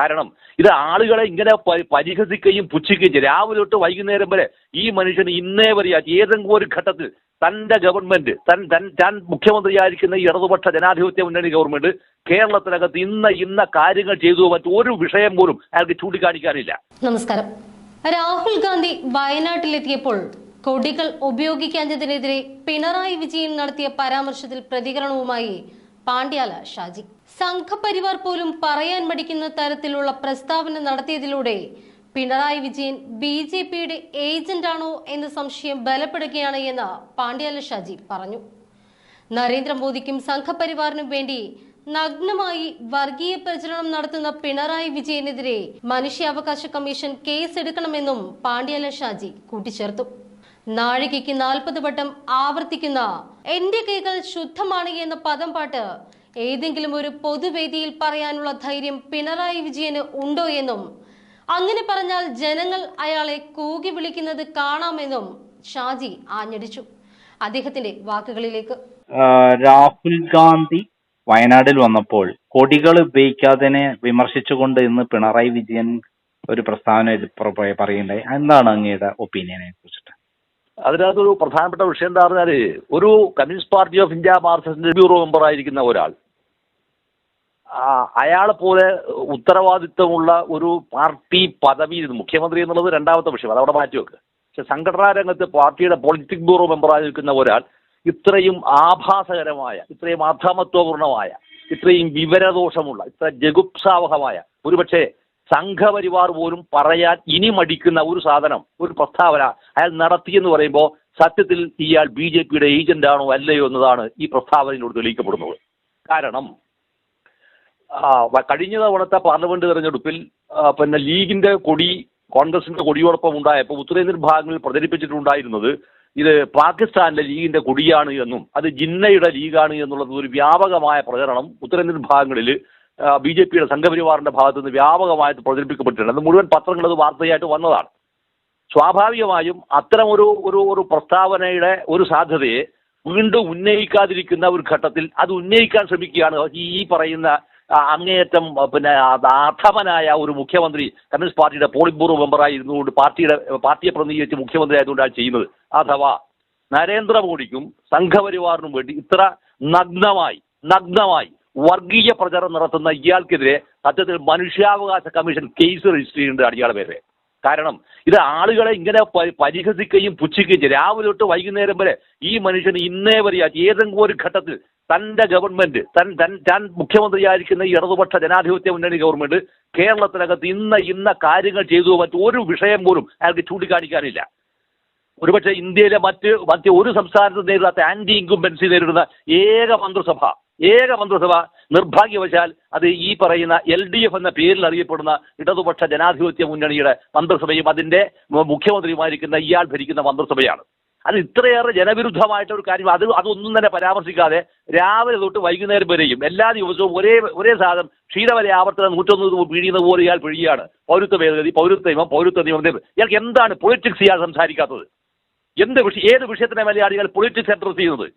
കാരണം ഇത് ആളുകളെ ഇങ്ങനെ പരിഹസിക്കുകയും പുച്ഛിക്കുകയും ചെയ്യും രാവിലെ തൊട്ട് വൈകുന്നേരം വരെ ഈ മനുഷ്യന് ഇന്നേ വരെ ഏതെങ്കിലും ഒരു ഘട്ടത്തിൽ തന്റെ ഗവൺമെന്റ് തൻ തൻ താൻ മുഖ്യമന്ത്രിയായിരിക്കുന്ന ഈ ഇടതുപക്ഷ ജനാധിപത്യ മുന്നണി ഗവൺമെന്റ് കേരളത്തിനകത്ത് ഇന്ന് ഇന്ന കാര്യങ്ങൾ ചെയ്തു മറ്റൊരു വിഷയം പോലും അയാൾക്ക് ചൂണ്ടിക്കാണിക്കാനില്ല. നമസ്കാരം. രാഹുൽ ഗാന്ധി വയനാട്ടിലെത്തിയപ്പോൾ കൊടികൾ ഉപയോഗിക്കാഞ്ഞതിനെതിരെ പിണറായി വിജയൻ നടത്തിയ പരാമർശത്തിൽ പ്രതികരണവുമായി പാണ്ഡ്യാല ഷാജി. സംഘപരിവാർ പോലും പറയാൻ മടിക്കുന്ന തരത്തിലുള്ള പ്രസ്താവന നടത്തിയതിലൂടെ പിണറായി വിജയൻ ബി ജെ പിയുടെ ഏജന്റാണോ എന്ന സംശയം ബലപ്പെടുകയാണ് എന്ന് പാണ്ഡ്യാല ഷാജി പറഞ്ഞു. നരേന്ദ്രമോദിക്കും സംഘപരിവാറിനും വേണ്ടി നഗ്നമായി വർഗീയ പ്രചരണം നടത്തുന്ന പിണറായി വിജയനെതിരെ മനുഷ്യാവകാശ കമ്മീഷൻ കേസെടുക്കണമെന്നും പാണ്ഡ്യാല ഷാജി കൂട്ടിച്ചേർത്തു. നാഴികയ്ക്ക് നാൽപ്പത് വട്ടം ആവർത്തിക്കുന്ന എന്റെ കൈകൾ ശുദ്ധമാണ് എന്ന പദം പാട്ട് ഏതെങ്കിലും ഒരു പൊതുവേദിയിൽ പറയാനുള്ള ധൈര്യം പിണറായി വിജയന് ഉണ്ടോ എന്നും? അങ്ങനെ പറഞ്ഞാൽ ജനങ്ങൾ അയാളെ കൂകി വിളിക്കുന്നത് കാണാമെന്നും ഷാജി ആഞ്ഞടിച്ചു. അദ്ദേഹത്തിന്റെ വാക്കുകളിലേക്ക്. രാഹുൽ ഗാന്ധി വയനാടിൽ വന്നപ്പോൾ കൊടികൾ ഉപയോഗിക്കാതെ വിമർശിച്ചുകൊണ്ട് ഇന്ന് പിണറായി വിജയൻ ഒരു പ്രസ്താവന പറയണ്ടേ എന്താണ് അങ്ങയുടെ ഒപ്പീനിയനെ കുറിച്ചിട്ട്? അതിനകത്തൊരു പ്രധാനപ്പെട്ട വിഷയം എന്താ പറഞ്ഞാൽ ഒരു communist party of India Marxist bureau member ആയിരിക്കുന്ന ഒരാൾ അയാളെ പോലെ ഉത്തരവാദിത്വമുള്ള ഒരു പാർട്ടി പദവി മുഖ്യമന്ത്രി എന്നുള്ളത് രണ്ടാമത്തെ വിഷയം അതവിടെ മാറ്റി വെക്കുക പക്ഷെ സംഘടനാ രംഗത്ത് പാർട്ടിയുടെ പൊളിറ്റിക് ബ്യൂറോ മെമ്പറായി നിൽക്കുന്ന ഒരാൾ ഇത്രയും ആഭാസകരമായ ഇത്രയും അധമത്വപൂർണമായ ഇത്രയും വിവരദോഷമുള്ള ഇത്ര ജഗുപ്സാവഹമായ ഒരുപക്ഷെ സംഘപരിവാർ പോലും പറയാൻ ഇനി മടിക്കുന്ന ഒരു സാധനം ഒരു പ്രസ്താവന അയാൾ നടത്തിയെന്ന് പറയുമ്പോൾ സത്യത്തിൽ ഇയാൾ ബി ജെ പിയുടെ ഏജന്റാണോ അല്ലയോ എന്നതാണ് ഈ പ്രസ്താവനയിലൂടെ തെളിയിക്കപ്പെടുന്നത്. കാരണം കഴിഞ്ഞ തവണത്തെ പാർലമെന്റ് തെരഞ്ഞെടുപ്പിൽ പിന്നെ ലീഗിന്റെ കൊടി കോൺഗ്രസിന്റെ കൊടിയോടൊപ്പം ഉണ്ടായപ്പോൾ ഉത്തരേന്ത്യൻ ഭാഗങ്ങളിൽ പ്രചരിപ്പിച്ചിട്ടുണ്ടായിരുന്നത് ഇത് പാകിസ്ഥാനിലെ ലീഗിന്റെ കൊടിയാണ് എന്നും അത് ജിന്നയുടെ ലീഗാണ് എന്നുള്ളത് ഒരു വ്യാപകമായ പ്രചരണം ഉത്തരേന്ത്യൻ ഭാഗങ്ങളിൽ ബി ജെ പിയുടെ സംഘപരിവാറിന്റെ ഭാഗത്ത് നിന്ന് വ്യാപകമായിട്ട് പ്രചരിപ്പിക്കപ്പെട്ടിട്ടുണ്ട്. അത് മുഴുവൻ പത്രങ്ങൾ അത് വാർത്തയായിട്ട് വന്നതാണ്. സ്വാഭാവികമായും അത്തരമൊരു ഒരു ഒരു പ്രസ്താവനയുടെ ഒരു സാധ്യതയെ വീണ്ടും ഉന്നയിക്കാതിരിക്കുന്ന ഒരു ഘട്ടത്തിൽ അത് ഉന്നയിക്കാൻ ശ്രമിക്കുകയാണ് ഈ ഈ പറയുന്ന അങ്ങേയറ്റം പിന്നെ അധമനായ ഒരു മുഖ്യമന്ത്രി കമ്മ്യൂണിസ്റ്റ് പാർട്ടിയുടെ പോളിറ്റ് ബ്യൂറോ മെമ്പറായി ഇരുന്നുകൊണ്ട് പാർട്ടിയുടെ പാർട്ടിയെ പ്രതിനിധീകരിച്ച് മുഖ്യമന്ത്രി ആയതുകൊണ്ടാണ് ചെയ്യുന്നത്. അഥവാ നരേന്ദ്രമോദിക്കും സംഘപരിവാറിനും വേണ്ടി ഇത്ര നഗ്നമായി നഗ്നമായി വർഗീയ പ്രചാരണം നടത്തുന്ന ഇയാൾക്കെതിരെ സത്യത്തിൽ മനുഷ്യാവകാശ കമ്മീഷൻ കേസ് രജിസ്റ്റർ ചെയ്യുന്നുണ്ട് ഇയാളുടെ പേര് കാരണം ഇത് ആളുകളെ ഇങ്ങനെ പരിഹസിക്കുകയും പുച്ഛിക്കുകയും ചെയ്യും. രാവിലെ തൊട്ട് വൈകുന്നേരം വരെ ഈ മനുഷ്യന് ഇന്നേ വരെ ഏതെങ്കിലും ഒരു ഘട്ടത്തിൽ തന്റെ ഗവൺമെന്റ് തൻ തൻ താൻ മുഖ്യമന്ത്രിയായിരിക്കുന്ന ഈ ഇടതുപക്ഷ ജനാധിപത്യ മുന്നണി ഗവൺമെന്റ് കേരളത്തിനകത്ത് ഇന്ന ഇന്ന കാര്യങ്ങൾ ചെയ്തു മറ്റൊരു വിഷയം പോലും അയാൾക്ക് ചൂണ്ടിക്കാണിക്കാനില്ല. ഒരുപക്ഷെ ഇന്ത്യയിലെ മറ്റ് മറ്റ് ഒരു സംസ്ഥാനത്ത് നേരിടാത്ത ആന്റി ഇൻകുംബൻസി നേരിടുന്ന ഏക മന്ത്രിസഭ ഏക മന്ത്രിസഭ നിർഭാഗ്യവശാൽ അത് ഈ പറയുന്ന എൽ ഡി എഫ് എന്ന പേരിൽ അറിയപ്പെടുന്ന ഇടതുപക്ഷ ജനാധിപത്യ മുന്നണിയുടെ മന്ത്രിസഭയും അതിന്റെ മുഖ്യമന്ത്രിയുമായിരിക്കുന്ന ഇയാൾ ഭരിക്കുന്ന മന്ത്രിസഭയാണ്. അത് ഇത്രയേറെ ജനവിരുദ്ധമായിട്ട് ഒരു കാര്യം അത് അതൊന്നും തന്നെ പരാമർശിക്കാതെ രാവിലെ തൊട്ട് വൈകുന്നേരം വരെയും എല്ലാ ദിവസവും ഒരേ ഒരേ സാധനം ക്ഷീരവരെ ആവർത്തനം നൂറ്റൊന്ന് പിഴിയുന്ന പോലെ ഇയാൾ പിഴിയാണ് പൗരത്വ ഭേദഗതി പൗരത്വ നിയമം പൗരത്വ നിയമം ഇയാൾക്ക് എന്താണ് പൊളിറ്റിക്സ് ഇയാൾ സംസാരിക്കാത്തത്? എന്ത് വിഷയം ഏത് വിഷയത്തിനെ മേലെയാണ് ഇയാൾ പൊളിറ്റിക്സ് അഡ്രസ് ചെയ്യുന്നത്?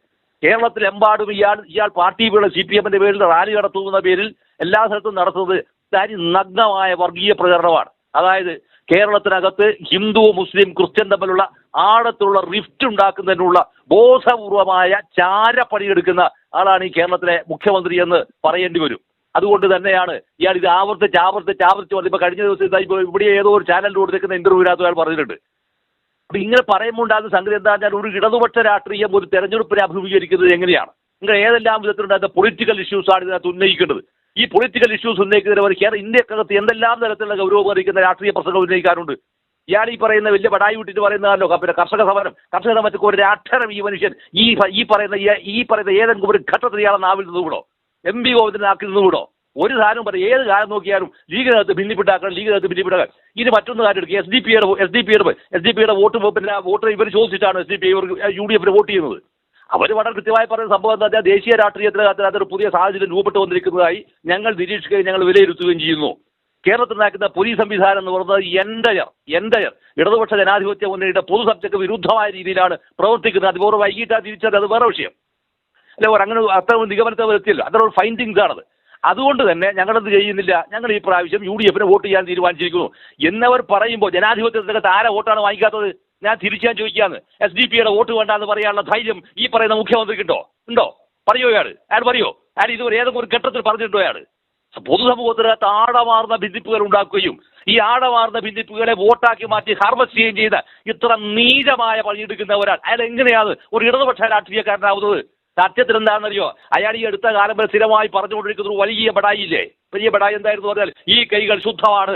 കേരളത്തിലെമ്പാടും ഇയാൾ ഇയാൾ പാർട്ടി പേരിൽ സി പി എമ്മിന്റെ പേരിൽ റാലി നടത്തുന്ന പേരിൽ എല്ലാ സ്ഥലത്തും നടത്തുന്നത് തനി നഗ്നമായ വർഗീയ പ്രചരണമാണ്. അതായത് കേരളത്തിനകത്ത് ഹിന്ദു മുസ്ലിം ക്രിസ്ത്യൻ തമ്മിലുള്ള ആഴത്തുള്ള റിഫ്റ്റ് ഉണ്ടാക്കുന്നതിനുള്ള ബോധപൂർവമായ ചാരപ്പണിയെടുക്കുന്ന ആളാണ് ഈ കേരളത്തിലെ മുഖ്യമന്ത്രി എന്ന് പറയേണ്ടി വരും. അതുകൊണ്ട് തന്നെയാണ് ഇയാൾ ഇത് ആവർത്തിച്ച് ആവർത്തിച്ച് ആവർത്തിച്ച് വന്ന് ഇപ്പൊ കഴിഞ്ഞ ദിവസം ഇവിടെ ഏതോ ഒരു ചാനലിൽ കൊടുത്തേക്കുന്ന ഇന്റർവ്യൂവിനകത്ത് അയാൾ പറഞ്ഞിട്ടുണ്ട്. അപ്പൊ ഇങ്ങനെ പറയുമ്പോൾ ഉണ്ടാകുന്ന സംഗതി എന്താ പറഞ്ഞാൽ ഒരു ഇടതുപക്ഷ രാഷ്ട്രീയം ഒരു തെരഞ്ഞെടുപ്പിനെ അഭിമുഖീകരിക്കുന്നത് എങ്ങനെയാണ്? നിങ്ങൾ ഏതെല്ലാം വിധത്തിലുണ്ടാകുന്ന പൊളിറ്റിക്കൽ ഇഷ്യൂസ് ആണ് ഇതിനകത്ത് ഉന്നയിക്കേണ്ടത്? ഈ പൊളിറ്റിക്കൽ ഇഷ്യൂസ് ഉന്നയിക്കുന്നതിന് ഒരു കേരള ഇന്ത്യക്കകത്ത് എന്തെല്ലാം തരത്തിലുള്ള ഗൗരവം അറിയിക്കുന്ന രാഷ്ട്രീയ പ്രശ്നങ്ങൾ ഉന്നയിക്കാറുണ്ട്? ഇയാൾ ഈ പറയുന്ന വലിയ പടായി വിട്ടിട്ട് പറയുന്നതല്ലോ പിന്നെ കർഷക സമരം കർഷക സമരത്തിൽ ഒരു അക്ഷരം ഈ മനുഷ്യൻ ഈ ഈ പറയുന്ന ഈ- പറയുന്ന ഏതെങ്കിലും ഒരു ഘട്ടത്തിൽ ഇയാളെ നാവിൽ നിന്നുകൂടോ? എം പി ഗോവിന്ദൻ നാക്കിൽ നിന്ന് വിടോ ഒരു സാധനം പറയും ഏത് കാലം നോക്കിയാലും ലീഗിനകത്ത് ഭിന്നിപ്പിട്ടാക്കണം ലീഗിനകത്ത് ഭിന്നിപ്പിട്ടാക്കാൻ ഇനി മറ്റൊന്ന് കാര്യം എടുക്കുക. എസ് ഡി പിയുടെ എസ് ഡി പിയുടെ എസ് ഡി പിയുടെ വോട്ട് പിന്നെ വോട്ട് ഇവർ ചോദിച്ചിട്ടാണ് എസ് ഡി പി ഇവർ യു ഡി എഫിന് വോട്ട് ചെയ്യുന്നത്. അവർ വളരെ കൃത്യമായി പറയുന്ന സംഭവം എന്താ? വെച്ചാൽ ദേശീയ രാഷ്ട്രീയത്തിനകത്ത് അതൊരു പുതിയ സാഹചര്യം രൂപപ്പെട്ട് വന്നിരിക്കുന്നതായി ഞങ്ങൾ നിരീക്ഷിക്കുകയും ഞങ്ങൾ വിലയിരുത്തുകയും ചെയ്യുന്നു. കേരളത്തിൽ നടക്കുന്ന പോലീസ് സംവിധാനം എന്ന് പറയുന്നത് എൻഡയർ എൻഡയർ ഇടതുപക്ഷ ജനാധിപത്യ മുന്നണിയുടെ പൊതു സബ്ജക്ട് വിരുദ്ധമായ രീതിയിലാണ് പ്രവർത്തിക്കുന്നത്. അത് വേറെ വൈകിട്ടാ തിരിച്ചത് അത് വേറെ വിഷയം. അല്ല അങ്ങനെ അത്ര നിഗമനത്തെ എത്തിയില്ല അതൊരു ഫൈൻഡിങ്സ് ആണത്. അതുകൊണ്ട് തന്നെ ഞങ്ങളത് ചെയ്യുന്നില്ല? ഞങ്ങൾ ഈ പ്രാവശ്യം യു ഡി എഫിന് വോട്ട് ചെയ്യാൻ തീരുമാനിച്ചിരിക്കുന്നു. എന്നവർ പറയുമ്പോൾ ജനാധിപത്യത്തിനകത്ത് താര വോട്ടാണ് വാങ്ങിക്കാത്തത്? ഞാൻ തിരിച്ചു ഞാൻ എസ് ഡി പിയുടെ വോട്ട് വേണ്ടാന്ന് പറയാനുള്ള ധൈര്യം ഈ പറയുന്ന മുഖ്യമന്ത്രിക്കുണ്ടോ? ഉണ്ടോ? പറയോ അയാൾ അയാൾ പറയോ? അയാൾ ഇതുവരെ ഏതൊക്കെ ഒരു ഘട്ടത്തിൽ പറഞ്ഞിട്ടുണ്ടോ അയാൾ പൊതുസമൂഹത്തിനകത്ത് ആഴമാർന്ന ഭിന്നിപ്പുകൾ ഉണ്ടാക്കുകയും ഈ ആഴമാർന്ന ഭിന്നിപ്പുകളെ വോട്ടാക്കി മാറ്റി ഹാർവസ്റ്റ് ചെയ്യുകയും ചെയ്ത ഇത്ര നീചമായ പണിയെടുക്കുന്ന ഒരാൾ അയാൾ എങ്ങനെയാണ് ഒരു ഇടതുപക്ഷ രാഷ്ട്രീയക്കാരനാവുന്നത്? സത്യത്തിൽ എന്താണെന്നറിയോ അയാൾ ഈ അടുത്ത കാലം സ്ഥിരമായി പറഞ്ഞുകൊണ്ടിരിക്കുന്ന ഒരു വലിയ ബടായില്ലേ വലിയ ബടായി എന്തായിരുന്നു പറഞ്ഞാൽ ഈ കൈകൾ ശുദ്ധമാണ്.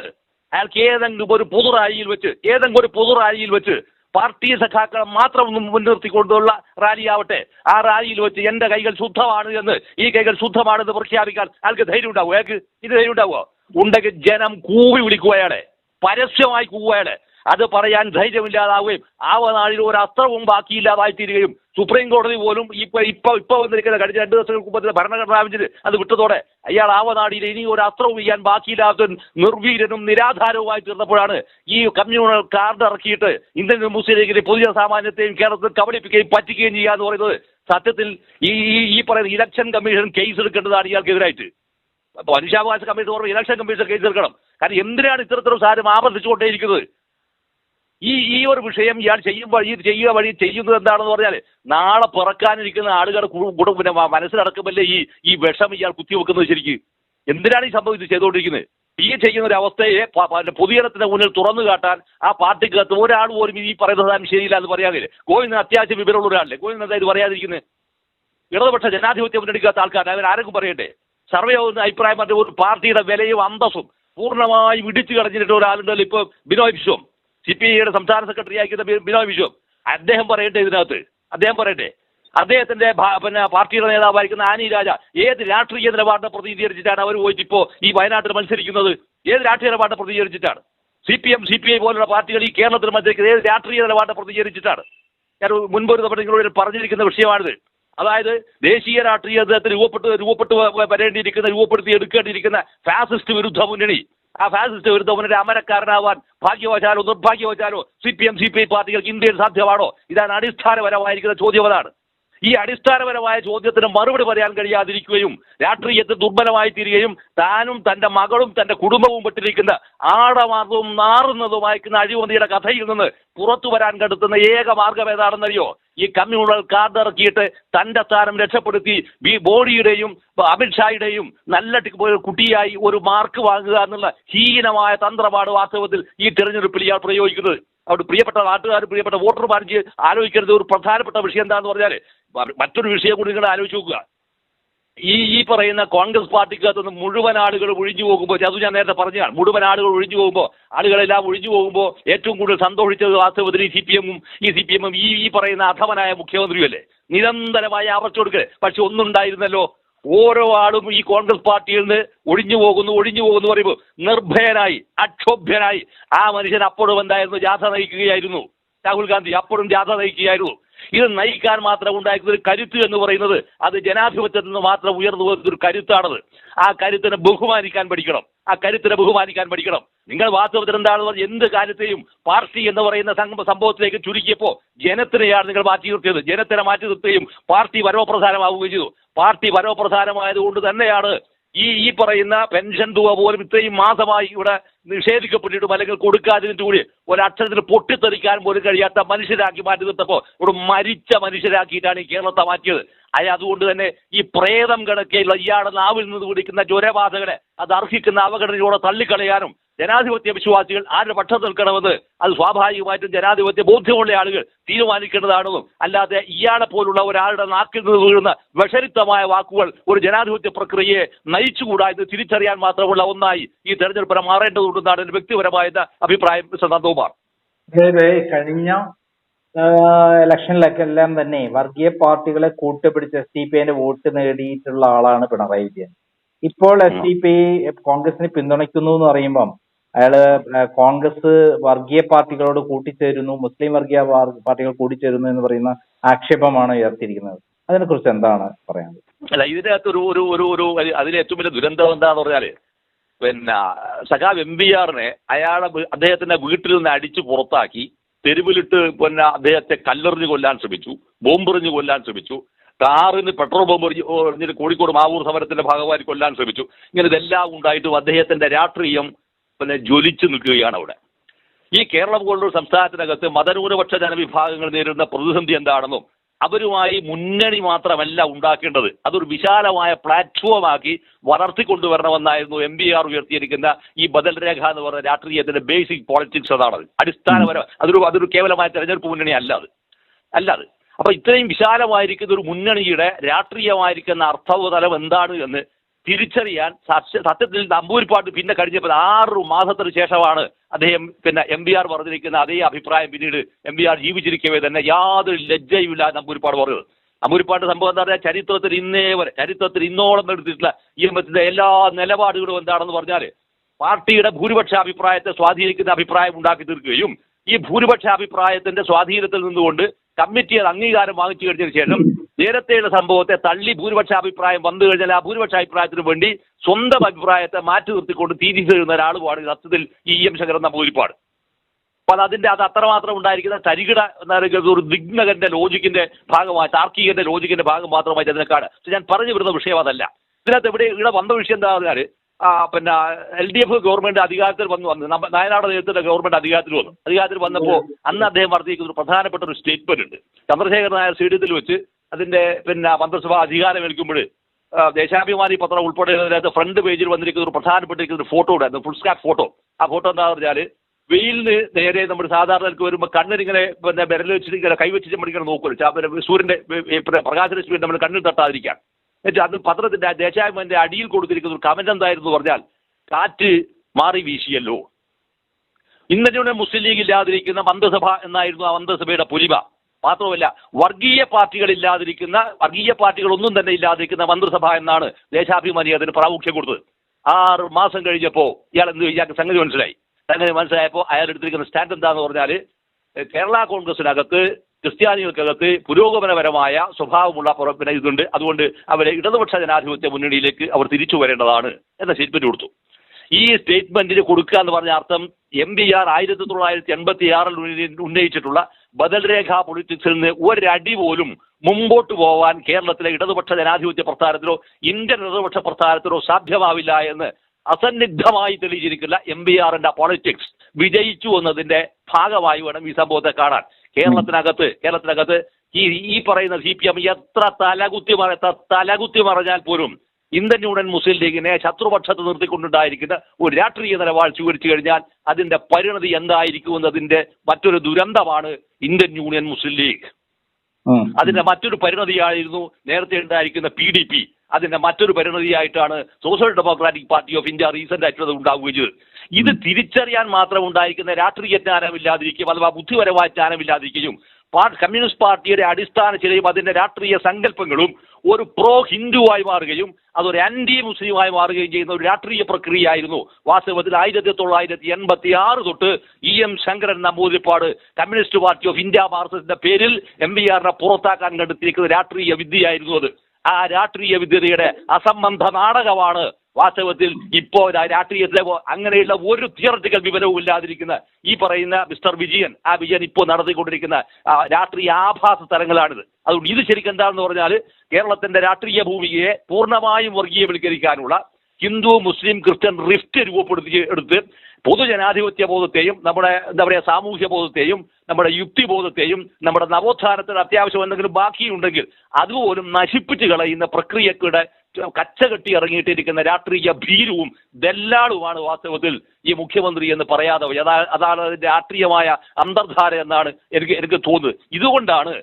അയാൾക്ക് ഏതെങ്കിലും ഒരു പൊതുറാലിയിൽ വെച്ച് ഏതെങ്കിലും ഒരു പൊതുറാലിയിൽ വെച്ച് പാർട്ടി സഖാക്കളെ മാത്രം മുൻനിർത്തിക്കൊണ്ടുള്ള റാലി ആവട്ടെ. ആ റാലിയിൽ വെച്ച് എന്റെ കൈകൾ ശുദ്ധമാണ് എന്ന് ഈ കൈകൾ ശുദ്ധമാണെന്ന് പ്രഖ്യാപിക്കാൻ അയാൾക്ക് ധൈര്യം ഉണ്ടാവുമോ അയാൾക്ക് ഇത് ധൈര്യം ഉണ്ടാവുമോ ഉണ്ടെങ്കിൽ ജനം കൂവി വിളിക്കുകയാണ് പരസ്യമായി കൂവുക അയാളെ അത് പറയാൻ ധൈര്യമില്ലാതാവുകയും ആവനാളിൽ ഒരു അസ്ത്രവും ബാക്കിയില്ലാതായി തീരുകയും സുപ്രീം കോടതി പോലും ഇപ്പൊ ഇപ്പൊ ഇപ്പൊ വന്നിരിക്കുന്ന കഴിഞ്ഞ രണ്ട് ദിവസങ്ങൾക്ക് മുമ്പ് ഭരണഘടനാ ബെഞ്ചിൽ അത് വിട്ടതോടെ അയാൾ ആവനാടിയിൽ ഇനി ഒരു അസ്ത്രവും ചെയ്യാൻ ബാക്കിയില്ലാത്ത നിർവീരനും നിരാധാരവുമായി തീർന്നപ്പോഴാണ് ഈ കമ്മ്യൂണൽ കാർഡ് ഇറക്കിയിട്ട് ഇന്ത്യൻ മുസ്ലിം ലീഗിന്റെ പൊതുജന സാമാന്യത്തെയും കേരളത്തിൽ കബളിപ്പിക്കുകയും പറ്റിക്കുകയും ചെയ്യുക എന്ന് പറയുന്നത് സത്യത്തിൽ ഈ ഈ- പറയുന്ന ഇലക്ഷൻ കമ്മീഷൻ കേസ് എടുക്കേണ്ടതാണ് ഇയാൾക്കെതിരായിട്ട്. മനുഷ്യാവകാശ കമ്മീഷൻ ഇലക്ഷൻ കമ്മീഷൻ കേസ് എടുക്കണം. കാരണം എന്തിനാണ് ഇത്തരത്തിലുള്ള സാധനം ആവർത്തിച്ചുകൊണ്ടേയിരിക്കുന്നത്? ഈ ഈ ഒരു വിഷയം ഇയാൾ ചെയ്യും വഴി ചെയ്യുക വഴി ചെയ്യുന്നത് എന്താണെന്ന് പറഞ്ഞാൽ നാളെ പിറക്കാനിരിക്കുന്ന ആളുകളുടെ കൂടെ പിന്നെ മനസ്സിലടക്കുമല്ലേ ഈ ഈ വിഷം ഇയാൾ കുത്തിവെക്കുന്നത് ശരിക്ക്? എന്തിനാണ് ഈ സംഭവം ഇത് ചെയ്തുകൊണ്ടിരിക്കുന്നത്? ഈ ചെയ്യുന്ന ഒരു അവസ്ഥയെ പൊതുജനത്തിന്റെ മുന്നിൽ തുറന്നു കാട്ടാൻ ആ പാർട്ടിക്കകത്ത് ഒരാൾ പോലും ഈ പറയുന്നത് താൻ ശരിയില്ല എന്ന് പറയാതില്ല ഗോവിന്ദ് അത്യാവശ്യം വിവരമുള്ള ഒരാളല്ലേ? ഗോവിന്ദ് എന്താ ഇത് പറയാതിരിക്കുന്നത് ഇടതുപക്ഷ ജനാധിപത്യ മുന്നെടുക്കാത്ത ആൾക്കാർ അവർ ആരെങ്കിലും പറയട്ടെ? സർവേ ഒന്ന് അഭിപ്രായം പറഞ്ഞ ഒരു പാർട്ടിയുടെ വിലയും അന്തസ്സും പൂർണമായി ഇടിച്ചു കളഞ്ഞിട്ട് ഒരാളുണ്ടല്ലോ ഇപ്പോൾ ബിനോയ് വിശ്വം സി പി ഐയുടെ സംസ്ഥാന സെക്രട്ടറി ആയിരിക്കുന്ന ബിനോയ് വിശ്വം അദ്ദേഹം പറയട്ടെ ഇതിനകത്ത്. അദ്ദേഹം പറയട്ടെ. അദ്ദേഹത്തിന്റെ പിന്നെ പാർട്ടിയുടെ നേതാവായിരിക്കുന്ന ആനി രാജ ഏത് രാഷ്ട്രീയ നിലപാടിനെ പ്രതിനിധീകരിച്ചിട്ടാണ് അവർ പോയിട്ട് ഇപ്പോൾ ഈ വയനാട്ടിൽ മത്സരിക്കുന്നത്? ഏത് രാഷ്ട്രീയ നിലപാടിനെ പ്രതിനിധീകരിച്ചിട്ടാണ്? C P M C P I പോലുള്ള പാർട്ടികൾ ഈ കേരളത്തിൽ മത്സരിക്കുന്നത് ഏത് രാഷ്ട്രീയ നിലപാടിനെ പ്രതിനിധീകരിച്ചിട്ടാണ്? ഞാൻ മുൻപൊരു തവണ നിങ്ങളോട് പറഞ്ഞിരിക്കുന്ന വിഷയമാണിത്. അതായത് ദേശീയ രാഷ്ട്രീയത്തിൽ രൂപപ്പെട്ട് രൂപപ്പെട്ട് വരേണ്ടിയിരിക്കുന്ന രൂപപ്പെടുത്തി എടുക്കേണ്ടിയിരിക്കുന്ന ഫാസിസ്റ്റ് വിരുദ്ധ മുന്നണി ആ ഫാസിസ്റ്റ് വിരുദ്ധ മുന്നണി അമരക്കാരനാവാൻ ഭാഗ്യവശാലോ നിർഭാഗ്യവശാലോ C P M C P I പാർട്ടികൾക്ക് ഇന്ത്യയിൽ സാധ്യമാണോ? ഇതാണ് അടിസ്ഥാനപരമായിരിക്കുന്ന ചോദ്യം അതാണ്. ഈ അടിസ്ഥാനപരമായ ചോദ്യത്തിന് മറുപടി പറയാൻ കഴിയാതിരിക്കുകയും രാഷ്ട്രീയത്തിൽ ദുർബലമായി തീരുകയും താനും തന്റെ മകളും തന്റെ കുടുംബവും പെട്ടിരിക്കുന്ന ആടമാർന്നതും നാറുന്നതുമായിരിക്കുന്ന അഴിമതിയുടെ കഥയിൽ നിന്ന് പുറത്തു വരാൻ കണ്ടെത്തുന്ന ഏക മാർഗം ഏതാണെന്നറിയോ? ഈ കമ്മ്യൂണൽ കാർഡ് ഇറക്കിയിട്ട് തന്റെ സ്ഥാനം രക്ഷപ്പെടുത്തി ബി ബോഡിയുടെയും അമിത്ഷായുടെയും നല്ല കുട്ടിയായി ഒരു മാർക്ക് വാങ്ങുക എന്നുള്ള ഹീനമായ തന്ത്രമാണ് വാസ്തവത്തിൽ ഈ തെരഞ്ഞെടുപ്പിൽ ഇയാൾ പ്രയോഗിക്കുന്നത്. അവിടെ പ്രിയപ്പെട്ട നാട്ടുകാർ പ്രിയപ്പെട്ട വോട്ടർമാർ ആലോചിക്കരുത്. ഒരു പ്രധാനപ്പെട്ട വിഷയം എന്താണെന്ന് പറഞ്ഞാൽ മറ്റൊരു വിഷയം കൂടി നിങ്ങൾ ആലോചിച്ച് നോക്കുക. ഈ ഈ പറയുന്ന കോൺഗ്രസ് പാർട്ടിക്കകത്ത് നിന്ന് മുഴുവൻ ആളുകൾ ഒഴിഞ്ഞു പോകുമ്പോൾ അത് ഞാൻ നേരത്തെ പറഞ്ഞതാണ് മുഴുവൻ ആളുകൾ ഒഴിഞ്ഞു പോകുമ്പോൾ ആളുകളെല്ലാം ഒഴിഞ്ഞു പോകുമ്പോൾ ഏറ്റവും കൂടുതൽ സന്തോഷിച്ചത് വാസ്തവത്തിൽ ഈ സി പി എമ്മും ഈ സി പി എമ്മും ഈ ഈ പറയുന്ന അധമനായ നിരന്തരമായി അവർച്ചു കൊടുക്കുക പക്ഷെ ഒന്നുണ്ടായിരുന്നല്ലോ. ഓരോ ആളും ഈ കോൺഗ്രസ് പാർട്ടിയിൽ നിന്ന് ഒഴിഞ്ഞു പോകുന്നു ഒഴിഞ്ഞു പോകുന്നു പറയുമ്പോൾ നിർഭയനായി അക്ഷോഭ്യനായി ആ മനുഷ്യൻ അപ്പോഴും എന്തായിരുന്നു? ജാഥ നയിക്കുകയായിരുന്നു. രാഹുൽ ഗാന്ധി അപ്പോഴും ജാഥ നയിക്കുകയായിരുന്നു. ഇത് നയിക്കാൻ മാത്രം ഉണ്ടായിരുന്ന ഒരു കരുത്ത് എന്ന് പറയുന്നത് അത് ജനാധിപത്യത്തിൽ നിന്ന് മാത്രം ഉയർന്നു പോകുന്ന ഒരു കരുത്താണത്. ആ കരുത്തിനെ ബഹുമാനിക്കാൻ പഠിക്കണം. ആ കരുത്തിനെ ബഹുമാനിക്കാൻ പഠിക്കണം. നിങ്ങൾ വാസ്തവത്തിൽ എന്താണെന്ന് പറഞ്ഞാൽ എന്ത് കാര്യത്തെയും പാർട്ടി എന്ന് പറയുന്ന സംഭ- സംഭവത്തിലേക്ക് ചുരുക്കിയപ്പോൾ ജനത്തിനെയാണ് നിങ്ങൾ മാറ്റി നിർത്തിയത്. ജനത്തിനെ മാറ്റി നിർത്തുകയും പാർട്ടി പരമപ്രധാനമാവുകയും ചെയ്തു. പാർട്ടി പരമപ്രധാനമായതുകൊണ്ട് തന്നെയാണ് ഈ ഈ പറയുന്ന പെൻഷൻ തുക പോലും ഇത്രയും മാസമായി ഇവിടെ നിഷേധിക്കപ്പെട്ടിട്ടും അല്ലെങ്കിൽ കൊടുക്കാതിരുന്നിട്ട് കൂടി ഒരക്ഷരത്തിൽ പൊട്ടിത്തെറിക്കാൻ പോലും കഴിയാത്ത മനുഷ്യരാക്കി മാറ്റി നിർത്തപ്പോൾ ഇവിടെ മരിച്ച മനുഷ്യരാക്കിയിട്ടാണ് ഈ കേരളത്തെ മാറ്റിയത്. അയ അതുകൊണ്ട് തന്നെ ഈ പ്രേതം കണക്കെയുള്ള ഇയാളുടെ നാവിൽ നിന്ന് കുടിക്കുന്ന ജ്വരബാധകളെ അത് അർഹിക്കുന്ന അവഗണനയോടെ തള്ളിക്കളയാനും ജനാധിപത്യ വിശ്വാസികൾ ആരുടെ പക്ഷം നിൽക്കണമെന്ന് അത് സ്വാഭാവികമായിട്ടും ജനാധിപത്യ ബോധ്യമുള്ള ആളുകൾ തീരുമാനിക്കേണ്ടതാണെന്നും അല്ലാതെ ഇയാളെ പോലുള്ള ഒരാളുടെ നാക്കിൽ നിന്ന് വീഴുന്ന വിഷരിത്തമായ വാക്കുകൾ ഒരു ജനാധിപത്യ പ്രക്രിയയെ നയിച്ചുകൂടാ എന്ന് തിരിച്ചറിയാൻ മാത്രമുള്ള ഒന്നായി ഈ തെരഞ്ഞെടുപ്പിനെ മാറേണ്ടതുണ്ടെന്നാണ് എന്റെ വ്യക്തിപരമായ അഭിപ്രായം മിസ്റ്റർ നന്ദകുമാർ. കഴിഞ്ഞ ഇലക്ഷനിലൊക്കെ എല്ലാം തന്നെ വർഗീയ പാർട്ടികളെ കൂട്ടുപിടിച്ച് എസ് ഡി പി ഐന്റെ വോട്ട് നേടിയിട്ടുള്ള ആളാണ് പിണറായി വിജയൻ. ഇപ്പോൾ എസ് ഡി പി കോൺഗ്രസിനെ പിന്തുണയ്ക്കുന്നു എന്ന് പറയുമ്പം അയാൾ കോൺഗ്രസ് വർഗീയ പാർട്ടികളോട് കൂട്ടിച്ചേരുന്നു മുസ്ലിം വർഗീയ പാർ- പാർട്ടികൾ കൂടിച്ചേരുന്നു എന്ന് പറയുന്ന ആക്ഷേപമാണ് ഉയർത്തിയിരിക്കുന്നത്. അതിനെക്കുറിച്ച് എന്താണ് പറയാനുള്ളത് അല്ല ഇതിനകത്ത് ഒരു ഒരു ഒരു ഒരു അതിലെ ഏറ്റവും വലിയ ദുരന്തം എന്താന്ന് പറഞ്ഞാൽ പിന്നെ സഖാവ് എം ബി ആറിനെ അയാളെ അദ്ദേഹത്തിന്റെ വീട്ടിൽ നിന്ന് അടിച്ചു പുറത്താക്കി തെരുവിലിട്ട് പിന്നെ അദ്ദേഹത്തെ കല്ലെറിഞ്ഞ് കൊല്ലാൻ ശ്രമിച്ചു ബോംബെറിഞ്ഞ് കൊല്ലാൻ ശ്രമിച്ചു കാറിന് പെട്രോൾ ബോംബ് എറിഞ്ഞ് എറിഞ്ഞിട്ട് കോഴിക്കോട് മാവൂർ സമരത്തിന്റെ ഭാഗമായി കൊല്ലാൻ ശ്രമിച്ചു. ഇങ്ങനെ ഇതെല്ലാം ഉണ്ടായിട്ടും അദ്ദേഹത്തിന്റെ രാഷ്ട്രീയം പിന്നെ ജ്വലിച്ചു നിൽക്കുകയാണ് അവിടെ. ഈ കേരളം പോലുള്ള സംസ്ഥാനത്തിനകത്ത് മതന്യൂനപക്ഷ ജനവിഭാഗങ്ങൾ നേരിടുന്ന പ്രതിസന്ധി എന്താണെന്നും അവരുമായി മുന്നണി മാത്രമല്ല ഉണ്ടാക്കേണ്ടത് അതൊരു വിശാലമായ പ്ലാറ്റ്ഫോമാക്കി വളർത്തിക്കൊണ്ടുവരണമെന്നായിരുന്നു എം ബി ആർ ഉയർത്തിയിരിക്കുന്ന ഈ ബദൽ രേഖ എന്ന് പറഞ്ഞ രാഷ്ട്രീയത്തിന്റെ ബേസിക് പോളിറ്റിക്സ് അതാണത് അടിസ്ഥാനപരം അതൊരു അതൊരു കേവലമായ തെരഞ്ഞെടുപ്പ് മുന്നണി അല്ല അത്. അല്ല അത്. അപ്പൊ ഇത്രയും വിശാലമായിരിക്കുന്ന ഒരു മുന്നണിയുടെ രാഷ്ട്രീയമായിരിക്കുന്ന അർത്ഥവതലം എന്താണ് എന്ന് തിരിച്ചറിയാൻ സത്യ- സത്യത്തിൽ നമ്പൂരിപ്പാട്ട് പിന്നെ കഴിഞ്ഞപ്പോൾ ആറു മാസത്തിന് ശേഷമാണ് അദ്ദേഹം പിന്നെ എം ബി ആർ പറഞ്ഞിരിക്കുന്ന അതേ അഭിപ്രായം പിന്നീട് എം ബി ആർ ജീവിച്ചിരിക്കവേ തന്നെ യാതൊരു ലജ്ജയുമില്ല നമ്പൂരിപ്പാട് പറഞ്ഞത്. നമ്പൂരിപ്പാട്ട് സംഭവം എന്താ പറയുക ചരിത്രത്തിൽ ഇന്നേ വരെ ചരിത്രത്തിൽ ഇന്നോളം എടുത്തിട്ടുള്ള ഈ മറ്റേ എല്ലാ നിലപാടുകളും എന്താണെന്ന് പറഞ്ഞാൽ പാർട്ടിയുടെ ഭൂരിപക്ഷ അഭിപ്രായത്തെ സ്വാധീനിക്കുന്ന അഭിപ്രായം ഉണ്ടാക്കി തീർക്കുകയും ഈ ഭൂരിപക്ഷ അഭിപ്രായത്തിന്റെ സ്വാധീനത്തിൽ നിന്നുകൊണ്ട് കമ്മിറ്റി അത് അംഗീകാരം വാങ്ങിച്ചു കഴിഞ്ഞതിന് ശേഷം നേരത്തെയുള്ള സംഭവത്തെ തള്ളി ഭൂരിപക്ഷ അഭിപ്രായം വന്നു കഴിഞ്ഞാൽ ആ ഭൂരിപക്ഷ അഭിപ്രായത്തിന് വേണ്ടി സ്വന്തം അഭിപ്രായത്തെ മാറ്റി നിർത്തിക്കൊണ്ട് തിരിച്ചു തരുന്ന ഒരാളുമാണ് സത്യത്തിൽ ഈ എം ശങ്കരൻ നമ്പൂരിപ്പാട് അപ്പൊ അത് അതിന്റെ അത് അത്രമാത്രം ഉണ്ടായിരിക്കുന്ന തരികിട എന്ന് പറയുന്നത് ഒരു ദിഗ്നകന്റെ ലോജിക്കിന്റെ ഭാഗമായി താർക്കികന്റെ ലോജിക്കിന്റെ ഭാഗം മാത്രമായി അതിനെ കാണുക പക്ഷെ ഞാൻ പറഞ്ഞു വരുന്ന വിഷയം അതല്ല. ഇതിനകത്ത് ഇവിടെ ഇവിടെ വന്ന വിഷയം എന്താ പറഞ്ഞാൽ പിന്നെ എൽ ഡി എഫ് ഗവൺമെന്റ് അധികാരത്തിൽ വന്നു വന്ന് നയനാട് നേതൃത്വത്തിലെ ഗവൺമെന്റ് അധികാരത്തിൽ വന്നു. അധികാരത്തിൽ വന്നപ്പോൾ അന്ന് അദ്ദേഹം പറഞ്ഞിരിക്കുന്ന ഒരു പ്രധാനപ്പെട്ട ഒരു സ്റ്റേറ്റ്മെന്റ് ഉണ്ട്. ചന്ദ്രശേഖരൻ നായർ സ്റ്റേഡിയത്തിൽ വെച്ച് അതിന്റെ പിന്നെ മന്ത്രിസഭ അധികാരം ഏൽക്കുമ്പോൾ ദേശാഭിമാനി പത്രം ഉൾപ്പെടെ അതിനകത്ത് ഫ്രണ്ട് പേജിൽ വന്നിരിക്കുന്ന ഒരു പ്രധാനപ്പെട്ടിരിക്കുന്ന ഒരു ഫോട്ടോ ഉണ്ടായിരുന്നു ഫുൾ സ്കാപ്പ് ഫോട്ടോ ആ ഫോട്ടോ എന്താ പറഞ്ഞാൽ വെയിലിന് നേരെ നമ്മൾ സാധാരണ വരുമ്പോൾ കണ്ണിനിങ്ങനെ പിന്നെ വിരൽ വെച്ചിട്ട് ഇങ്ങനെ കൈവച്ച് നമ്മളിങ്ങനെ നോക്കുമല്ലോ സൂര്യന്റെ പ്രകാശരശ്മി നമ്മൾ കണ്ണിൽ തട്ടാതിരിക്കാൻ എന്നിട്ട് അത് പത്രത്തിന്റെ ദേശാഭിമാനിന്റെ അടിയിൽ കൊടുത്തിരിക്കുന്ന ഒരു കമന്റ് എന്തായിരുന്നു പറഞ്ഞാൽ കാറ്റ് മാറി വീശിയല്ലോ. ഇന്നലെ മുസ്ലിം ലീഗ് ഇല്ലാതിരിക്കുന്ന മന്ത്രിസഭ എന്നായിരുന്നു ആ മന്ത്രിസഭയുടെ പൊലിമ. മാത്രമല്ല വർഗീയ പാർട്ടികൾ ഇല്ലാതിരിക്കുന്ന വർഗീയ പാർട്ടികളൊന്നും തന്നെ ഇല്ലാതിരിക്കുന്ന മന്ത്രിസഭ എന്നാണ് ദേശാഭിമാനി അതിന് പ്രാമുഖ്യം കൊടുത്തത്. ആറ് മാസം കഴിഞ്ഞപ്പോൾ ഇയാൾ എന്ത് ഇയാൾക്ക് സംഗതി മനസ്സിലായി. സംഗതി മനസ്സിലായപ്പോൾ അയാൾ എടുത്തിരിക്കുന്ന സ്റ്റാൻഡ് എന്താന്ന് പറഞ്ഞാൽ കേരള കോൺഗ്രസിനകത്ത് ക്രിസ്ത്യാനികൾക്കകത്ത് പുരോഗമനപരമായ സ്വഭാവമുള്ള പിന്നെ ഇതുണ്ട്. അതുകൊണ്ട് അവരെ ഇടതുപക്ഷ ജനാധിപത്യ മുന്നണിയിലേക്ക് അവർ തിരിച്ചു വരേണ്ടതാണ് എന്ന സ്റ്റേറ്റ്മെന്റ് കൊടുത്തു. ഈ സ്റ്റേറ്റ്മെന്റിന് കൊടുക്കുക എന്ന് പറഞ്ഞ അർത്ഥം എം ബി ആർ ആയിരത്തി തൊള്ളായിരത്തി എൺപത്തി ആറിൽ ഉന്നയിച്ചിട്ടുള്ള ബദൽ രേഖ പൊളിറ്റിക്സിൽ നിന്ന് ഒരടി പോലും മുമ്പോട്ട് പോവാൻ കേരളത്തിലെ ഇടതുപക്ഷ ജനാധിപത്യ പ്രസ്ഥാനത്തിലോ ഇന്ത്യൻ ഇടതുപക്ഷ പ്രസ്ഥാനത്തിലോ സാധ്യമാവില്ല എന്ന് അസന്നിഗ്ധമായി തെളിയിച്ചിരിക്കുന്ന എം ബി ആറിന്റെ പൊളിറ്റിക്സ് വിജയിച്ചു എന്നതിന്റെ ഭാഗമായി വേണം ഈ സംഭവത്തെ കാണാൻ. കേരളത്തിനകത്ത് കേരളത്തിനകത്ത് ഈ ഈ പറയുന്ന സി പി എം എത്ര തലകുത്തി മറ എത്ര തലകുത്തി മറഞ്ഞാൽ പോലും ഇന്ത്യൻ യൂണിയൻ മുസ്ലിം ലീഗിനെ ശത്രുപക്ഷത്ത് നിർത്തിക്കൊണ്ടുണ്ടായിരിക്കുന്ന ഒരു രാഷ്ട്രീയ നിലപാട് സ്വീകരിച്ചു കഴിഞ്ഞാൽ അതിന്റെ പരിണതി എന്തായിരിക്കും എന്നതിന്റെ മറ്റൊരു ദുരന്തമാണ് ഇന്ത്യൻ യൂണിയൻ മുസ്ലിം ലീഗ്. അതിന്റെ മറ്റൊരു പരിണതിയായിരുന്നു നേരത്തെ ഉണ്ടായിരിക്കുന്ന പി ഡി പി അതിന്റെ മറ്റൊരു പരിണതിയായിട്ടാണ് social democratic party of India recent ആയിട്ടുള്ളത് ഉണ്ടാവുകയും ഇത് തിരിച്ചറിയാൻ മാത്രം ഉണ്ടായിരിക്കുന്ന രാഷ്ട്രീയ ജ്ഞാനമില്ലാതിരിക്കും അഥവാ ബുദ്ധിപരമായ ജ്ഞാനമില്ലാതിരിക്കുകയും കമ്മ്യൂണിസ്റ്റ് പാർട്ടിയുടെ അടിസ്ഥാന ചിലയും അതിന്റെ രാഷ്ട്രീയ സങ്കല്പങ്ങളും ഒരു പ്രോ ഹിന്ദുവായി മാറുകയും അതൊരു ആന്റി മുസ്ലിമായി മാറുകയും ചെയ്യുന്ന ഒരു രാഷ്ട്രീയ പ്രക്രിയയായിരുന്നു. വാസ്തവത്തിൽ ആയിരത്തി തൊള്ളായിരത്തി എൺപത്തി ആറ് തൊട്ട് E M Sankaran Namboodiripad communist party of India മാർക്സിന്റെ പേരിൽ എം ബി ആറിനെ പുറത്താക്കാൻ കണ്ടെത്തിയിരിക്കുന്ന രാഷ്ട്രീയ വിദ്യയായിരുന്നു അത്. ആ രാഷ്ട്രീയ വിദ്യതയുടെ അസംബന്ധ നാടകമാണ് വാസ്തവത്തിൽ ഇപ്പോ രാഷ്ട്രീയത്തിലെ അങ്ങനെയുള്ള ഒരു തിയററ്റിക്കൽ വിവരവും ഇല്ലാതിരിക്കുന്ന ഈ പറയുന്ന മിസ്റ്റർ വിജയൻ ആ വിജയൻ ഇപ്പോൾ നടത്തിക്കൊണ്ടിരിക്കുന്ന രാഷ്ട്രീയ ആഭാസ തലങ്ങളാണിത് അതുകൊണ്ട് ഇത് ശരിക്കും എന്താണെന്ന് പറഞ്ഞാൽ കേരളത്തിന്റെ രാഷ്ട്രീയ ഭൂമിയെ പൂർണമായും വർഗീയവൽക്കരിക്കാനുള്ള ഹിന്ദു മുസ്ലിം ക്രിസ്ത്യൻ റിഫ്റ്റ് രൂപപ്പെടുത്തി എടുത്ത് പൊതുജനാധിപത്യ ബോധത്തെയും നമ്മുടെ എന്താ പറയുക സാമൂഹ്യ ബോധത്തെയും നമ്മുടെ യുക്തി യുക്തിബോധത്തെയും നമ്മുടെ നവോത്ഥാനത്തിന് അത്യാവശ്യം എന്തെങ്കിലും ബാക്കിയുണ്ടെങ്കിൽ അതുപോലും നശിപ്പിച്ച് കളയുന്ന പ്രക്രിയക്കുടെ കച്ചകെട്ടി ഇറങ്ങിയിട്ടിരിക്കുന്ന രാഷ്ട്രീയ ഭീരുവും ദല്ലാളുമാണ് വാസ്തവത്തിൽ ഈ മുഖ്യമന്ത്രി എന്ന് പറയാതെ അതാണ് രാഷ്ട്രീയമായ അന്തർധാര എന്നാണ് എനിക്ക് എനിക്ക് തോന്നുന്നത്. ഇതുകൊണ്ടാണ്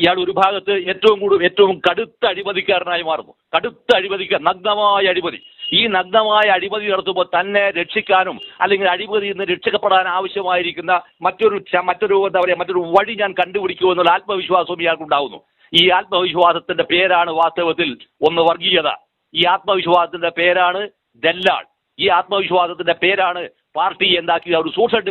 ഇയാൾ ഒരു ഭാഗത്ത് ഏറ്റവും കൂടുതൽ ഏറ്റവും കടുത്ത അഴിമതിക്കാരനായി മാറുന്നു. കടുത്ത അഴിമതിക്കാർ നഗ്നമായ അഴിമതി. ഈ നഗ്നമായ അഴിമതി നടത്തുമ്പോൾ തന്നെ രക്ഷിക്കാനും അല്ലെങ്കിൽ അഴിമതിയിൽ നിന്ന് രക്ഷിക്കപ്പെടാൻ ആവശ്യമായിരിക്കുന്ന മറ്റൊരു മറ്റൊരു എന്താ പറയുക മറ്റൊരു വഴി ഞാൻ കണ്ടുപിടിക്കുമെന്നുള്ള ആത്മവിശ്വാസവും ഇയാൾക്കുണ്ടാവുന്നു ഈ ആത്മവിശ്വാസത്തിന്റെ പേരാണ് വാസ്തവത്തിൽ ഒന്ന് വർഗീയത. ഈ ആത്മവിശ്വാസത്തിന്റെ പേരാണ് ദല്ലാൾ. ഈ ആത്മവിശ്വാസത്തിന്റെ പേരാണ് പാർട്ടി എന്താക്കിയ ഒരു സോഷ്യൽ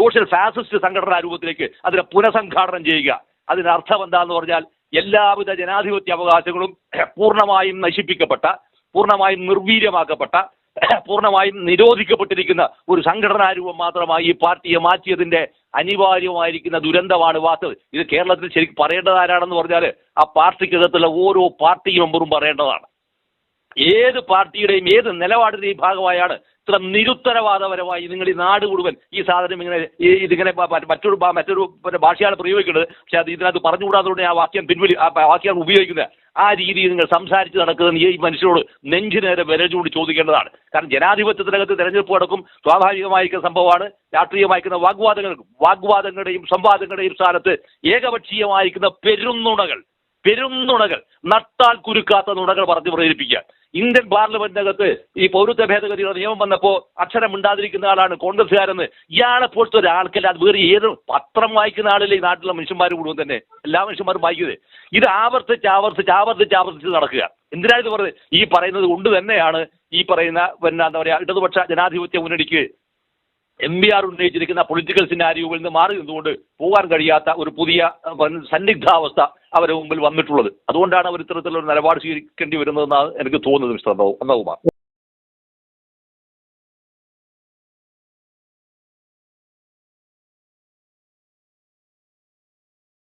സോഷ്യൽ ഫാസിസ്റ്റ് സംഘടനാ രൂപത്തിലേക്ക് അതിനെ പുനഃസംഘാടനം ചെയ്യുക. അതിന്റെ അർത്ഥം എന്താന്ന് പറഞ്ഞാൽ എല്ലാവിധ ജനാധിപത്യ അവകാശങ്ങളും പൂർണമായും നശിപ്പിക്കപ്പെട്ട പൂർണമായും നിർവീര്യമാക്കപ്പെട്ട പൂർണമായും നിരോധിക്കപ്പെട്ടിരിക്കുന്ന ഒരു സംഘടനാ രൂപം മാത്രമായി ഈ പാർട്ടിയെ മാറ്റിയതിന്റെ അനിവാര്യമായിരിക്കുന്ന ദുരന്തമാണ് വാസ്തവം ഇത് കേരളത്തിൽ ശരിക്കും പറയേണ്ടത് ആരാണെന്ന് പറഞ്ഞാൽ ആ പാർട്ടിക്കകത്തുള്ള ഓരോ പാർട്ടി മെമ്പറും പറയേണ്ടതാണ്. ഏത് പാർട്ടിയുടെയും ഏത് നിലപാടിന്റെയും ഭാഗമായാണ് ഇത്ര നിരുത്തരവാദപരമായി നിങ്ങൾ ഈ നാട് മുഴുവൻ ഈ സാധനം ഇങ്ങനെ ഈ ഇതിങ്ങനെ മറ്റൊരു മറ്റൊരു ഭാഷയാണ് പ്രയോഗിക്കുന്നത്. പക്ഷെ അത് ഇതിനകത്ത് പറഞ്ഞുകൂടാത്തതുകൊണ്ട് ആ വാക്യം പിൻവലി ആ വാക്യം ഉപയോഗിക്കുന്നത്. ആ രീതിയിൽ നിങ്ങൾ സംസാരിച്ച് നടക്കുന്നത് ഈ മനുഷ്യരോട് നെഞ്ചു നേരെ ചൂടി ചോദിക്കേണ്ടതാണ്. കാരണം ജനാധിപത്യത്തിനകത്ത് തെരഞ്ഞെടുപ്പ് നടക്കും സ്വാഭാവികമായിരിക്കുന്ന സംഭവമാണ്. രാഷ്ട്രീയമായിരിക്കുന്ന വാഗ്വാദങ്ങൾക്കും വാഗ്വാദങ്ങളുടെയും സംവാദങ്ങളുടെയും സ്ഥാനത്ത് ഏകപക്ഷീയമായിരിക്കുന്ന പെരുന്നുണകൾ. പെരുന്നുണകൾ നട്ടാൽ കുരുക്കാത്ത നുണകൾ പറഞ്ഞു പ്രചരിപ്പിക്കുക ഇന്ത്യൻ പാർലമെന്റിനകത്ത് ഈ പൗരത്വ ഭേദഗതിയുടെ നിയമം വന്നപ്പോൾ അക്ഷരം മിണ്ടാതിരിക്കുന്ന ആളാണ് കോൺഗ്രസ്സുകാരെന്ന്. ഇയാളെ പോലത്തെ ഒരാൾക്കല്ല അത് വേറെ ഏത് പത്രം വായിക്കുന്ന ആളില്ല ഈ നാട്ടിലെ മനുഷ്യന്മാർ മുഴുവൻ തന്നെ. എല്ലാ മനുഷ്യന്മാരും വായിക്കുന്നത് ഇത് ആവർത്തിച്ച് ആവർത്തിച്ച് ആവർത്തിച്ച് ആവർത്തിച്ച് നടക്കുക. എന്തിനാണ് ഇത് പറയുന്നത്? ഈ പറയുന്നത് കൊണ്ട് തന്നെയാണ് ഈ പറയുന്ന പിന്നെ എന്താ പറയുക ഇടതുപക്ഷ ജനാധിപത്യ മുന്നണിക്ക് എം ബി ആർ ഉന്നയിച്ചിരിക്കുന്ന പൊളിറ്റിക്കൽ സിനാരിയോയിൽ നിന്ന് മാറി നിന്നുകൊണ്ട് പോകാൻ കഴിയാത്ത ഒരു പുതിയ സന്നിഗ്ധാവസ്ഥ അവരുടെ മുമ്പിൽ വന്നിട്ടുള്ളത്. അതുകൊണ്ടാണ് അവർ ഇത്തരത്തിലുള്ള നിലപാട് സ്വീകരിക്കേണ്ടി വരുന്നതെന്നാണ് എനിക്ക് തോന്നുന്നത് മിസ്റ്റർ നവകുമാർ